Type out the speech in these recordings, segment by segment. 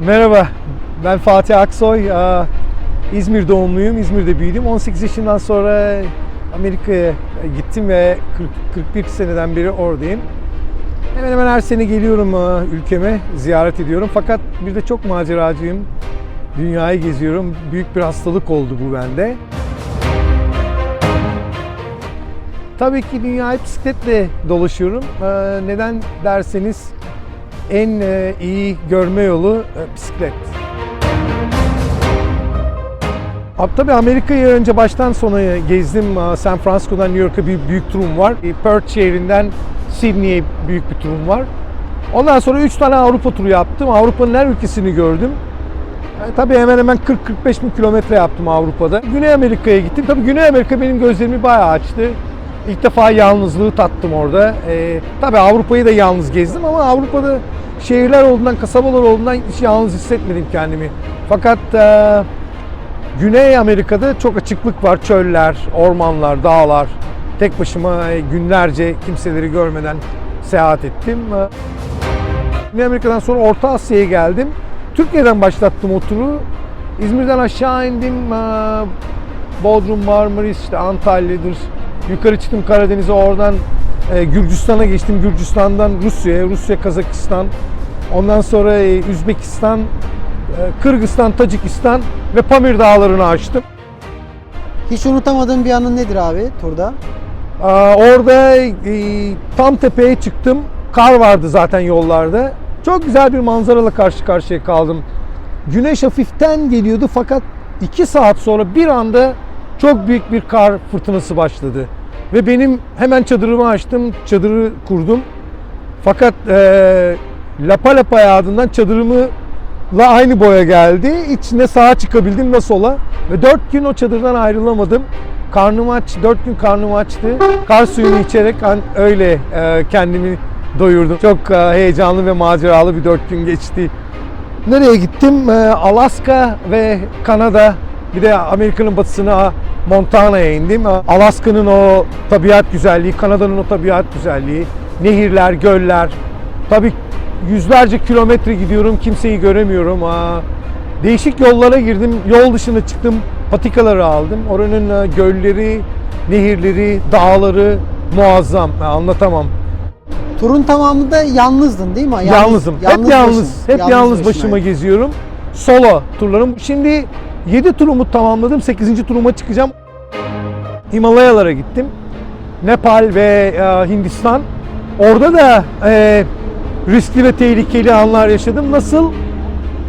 Merhaba, ben Fatih Aksoy. İzmir doğumluyum, İzmir'de büyüdüm. 18 yaşından sonra Amerika'ya gittim ve 40, 41 seneden beri oradayım. Hemen hemen her sene geliyorum ülkeme, ziyaret ediyorum. Fakat bir de çok maceracıyım. Dünyayı geziyorum. Büyük bir hastalık oldu bu bende. Tabii ki dünyayı bisikletle dolaşıyorum. Neden derseniz en e, iyi görme yolu e, bisiklet. Abi tabii Amerika'yı önce baştan sona gezdim. San Francisco'dan New York'a bir büyük turum var. E, Perth şehrinden Sydney'e büyük bir turum var. Ondan sonra 3 tane Avrupa turu yaptım. Avrupa'nın her ülkesini gördüm. E, tabii hemen hemen 40-45 bin kilometre yaptım Avrupa'da. Güney Amerika'ya gittim. Tabii Güney Amerika benim gözlerimi bayağı açtı. İlk defa yalnızlığı tattım orada. E, tabii Avrupa'yı da yalnız gezdim ama Avrupa'da şehirler olduğundan, kasabalar olduğundan hiç yalnız hissetmedim kendimi. Fakat e, Güney Amerika'da çok açıklık var. Çöller, ormanlar, dağlar. Tek başıma e, günlerce kimseleri görmeden seyahat ettim. E, Güney Amerika'dan sonra Orta Asya'ya geldim. Türkiye'den başlattım o turu. İzmir'den aşağı indim. E, Bodrum, Marmaris, işte Antalya'dır. Yukarı çıktım Karadeniz'e oradan e, Gürcistan'a geçtim. Gürcistan'dan Rusya'ya, Rusya, Kazakistan. Ondan sonra e, Üzbekistan, e, Kırgızistan, Tacikistan ve Pamir Dağları'nı açtım. Hiç unutamadığın bir anın nedir abi turda? Aa, Orada e, tam tepeye çıktım. Kar vardı zaten yollarda. Çok güzel bir manzarayla karşı karşıya kaldım. Güneş hafiften geliyordu fakat 2 saat sonra bir anda çok büyük bir kar fırtınası başladı. Ve benim hemen çadırımı açtım, çadırı kurdum. Fakat e, lapa lapa yağdığından çadırımı la aynı boya geldi. Hiç ne sağa çıkabildim ne sola. Ve 4 gün o çadırdan ayrılamadım. Karnım aç, 4 gün karnım açtı. Kar suyunu içerek öyle e, kendimi doyurdum. Çok e, heyecanlı ve maceralı bir 4 gün geçti. Nereye gittim? E, Alaska ve Kanada. Bir de Amerika'nın batısına Montana'ya indim. Alaska'nın o tabiat güzelliği, Kanada'nın o tabiat güzelliği, nehirler, göller. Tabii yüzlerce kilometre gidiyorum, kimseyi göremiyorum. Aa, değişik yollara girdim, yol dışına çıktım, patikaları aldım. Oranın e, gölleri, nehirleri, dağları muazzam. Ha, anlatamam. Turun tamamında yalnızdın değil mi? Yalnız- Yalnızım. hep yalnız yalnız. başın- hep yalnız başıma başınaydın. geziyorum. Solo turlarım. Şimdi 7 turumu tamamladım. 8. turuma çıkacağım. Himalayalara gittim. Nepal ve e, Hindistan. Orada da e, riskli ve tehlikeli anlar yaşadım. Nasıl?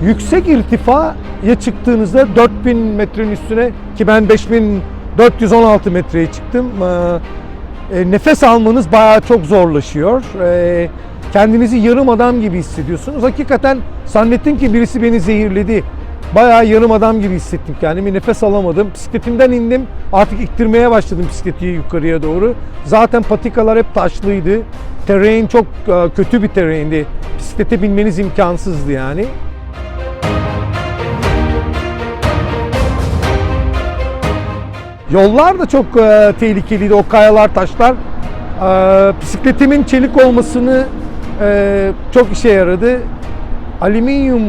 Yüksek irtifaya çıktığınızda 4000 metrenin üstüne ki ben 5416 metreye çıktım. E, e, nefes almanız bayağı çok zorlaşıyor. E, kendinizi yarım adam gibi hissediyorsunuz. Hakikaten zannettim ki birisi beni zehirledi. Bayağı yarım adam gibi hissettim kendimi. Nefes alamadım. Bisikletimden indim. Artık iktirmeye başladım bisikleti yukarıya doğru. Zaten patikalar hep taşlıydı. Terrain çok e, kötü bir terraindi. Bisiklete binmeniz imkansızdı yani. Yollar da çok e, tehlikeliydi. O kayalar, taşlar. E, bisikletimin çelik olmasını e, çok işe yaradı. Alüminyum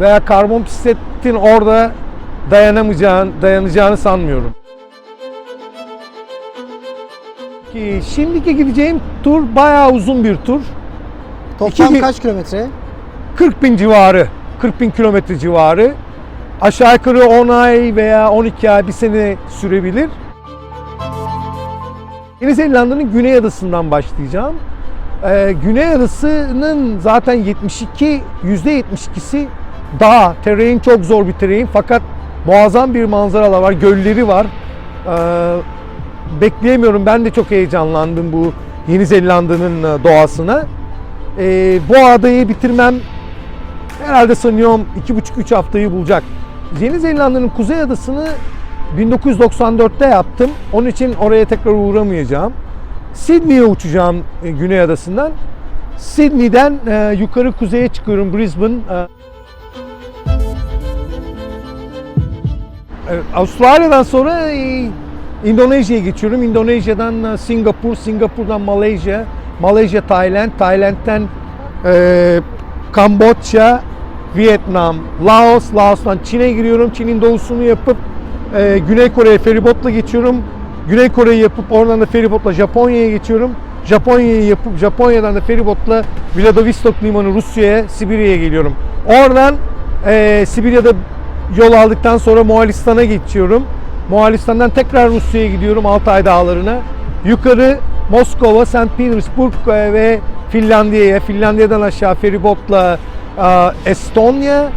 veya karbon bisikletin orada dayanamayacağını, dayanacağını sanmıyorum. Ki şimdiki gideceğim tur bayağı uzun bir tur. Toplam İki- kaç kilometre? 40 bin civarı, 40 bin kilometre civarı. Aşağı yukarı 10 ay veya 12 ay bir sene sürebilir. Yeni Zelanda'nın Güney Adası'ndan başlayacağım. Ee, Güney Adası'nın zaten 72, %72'si dağ. Terrain çok zor bir terrain fakat muazzam bir manzaralar var, gölleri var. Ee, bekleyemiyorum, ben de çok heyecanlandım bu Yeni Zelanda'nın e, doğasına. Ee, bu adayı bitirmem herhalde sanıyorum 2,5-3 haftayı bulacak. Yeni Zelanda'nın kuzey adasını 1994'te yaptım. Onun için oraya tekrar uğramayacağım. Sydney'e uçacağım e, Güney Adası'ndan. Sydney'den e, yukarı kuzeye çıkıyorum Brisbane. E, e, Avustralya'dan sonra e, İndonezya'ya geçiyorum. İndonezya'dan e, Singapur, Singapur'dan Malezya, Malezya Tayland, Tayland'den e, Kamboçya, Vietnam, Laos, Laos'tan Çin'e giriyorum. Çin'in doğusunu yapıp e, Güney Kore'ye feribotla geçiyorum. Güney Kore'yi yapıp oradan da feribotla Japonya'ya geçiyorum. Japonya'yı yapıp Japonya'dan da feribotla Vladivostok limanı Rusya'ya, Sibirya'ya geliyorum. Oradan e, Sibirya'da yol aldıktan sonra Moğolistan'a geçiyorum. Moğolistan'dan tekrar Rusya'ya gidiyorum Altay Dağları'na. Yukarı Moskova, St. Petersburg e, ve Finlandiya'ya. Finlandiya'dan aşağı feribotla e, Estonya,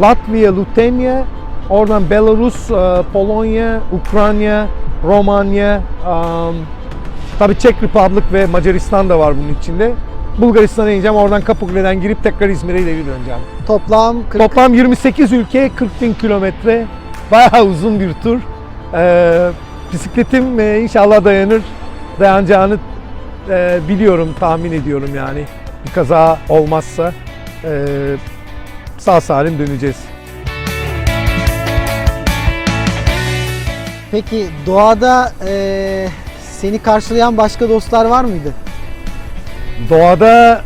Latvia, Lithuania, oradan Belarus, e, Polonya, Ukrayna, Romanya, tabi Çek Republic ve Macaristan da var bunun içinde. Bulgaristan'a ineceğim. Oradan Kapıkule'den girip tekrar İzmir'e ileri döneceğim. Toplam 40 Toplam 28 ülke, 40 bin kilometre. Bayağı uzun bir tur. Ee, bisikletim e, inşallah dayanır. Dayanacağını e, biliyorum, tahmin ediyorum yani. Bir kaza olmazsa e, sağ salim döneceğiz. Peki doğada eee, seni karşılayan başka dostlar var mıydı? Doğada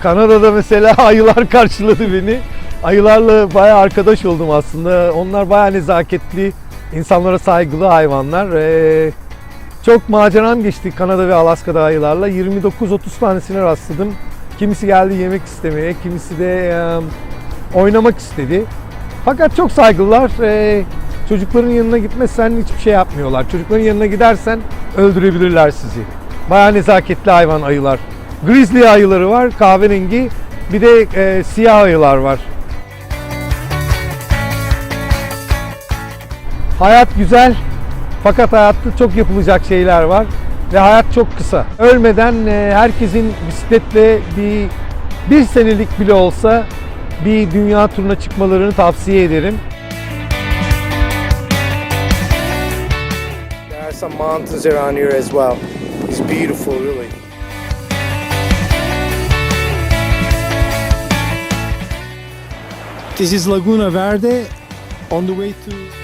Kanada'da mesela ayılar karşıladı beni. Ayılarla bayağı arkadaş oldum aslında. Onlar bayağı nezaketli, insanlara saygılı hayvanlar. Ee, çok maceram geçti Kanada ve Alaska'da ayılarla. 29-30 tanesine rastladım. Kimisi geldi yemek istemeye, kimisi de e, oynamak istedi. Fakat çok saygılılar. Ee, çocukların yanına gitmezsen hiçbir şey yapmıyorlar. Çocukların yanına gidersen öldürebilirler sizi. Bayağı nezaketli hayvan ayılar. Grizzly ayıları var, kahverengi. Bir de e, siyah ayılar var. Hayat güzel fakat hayatta çok yapılacak şeyler var ve hayat çok kısa. Ölmeden e, herkesin bisikletle bir bir senelik bile olsa bir dünya turuna çıkmalarını tavsiye ederim. There are some mountains around here as well. It's beautiful, really. This is Laguna Verde on the way to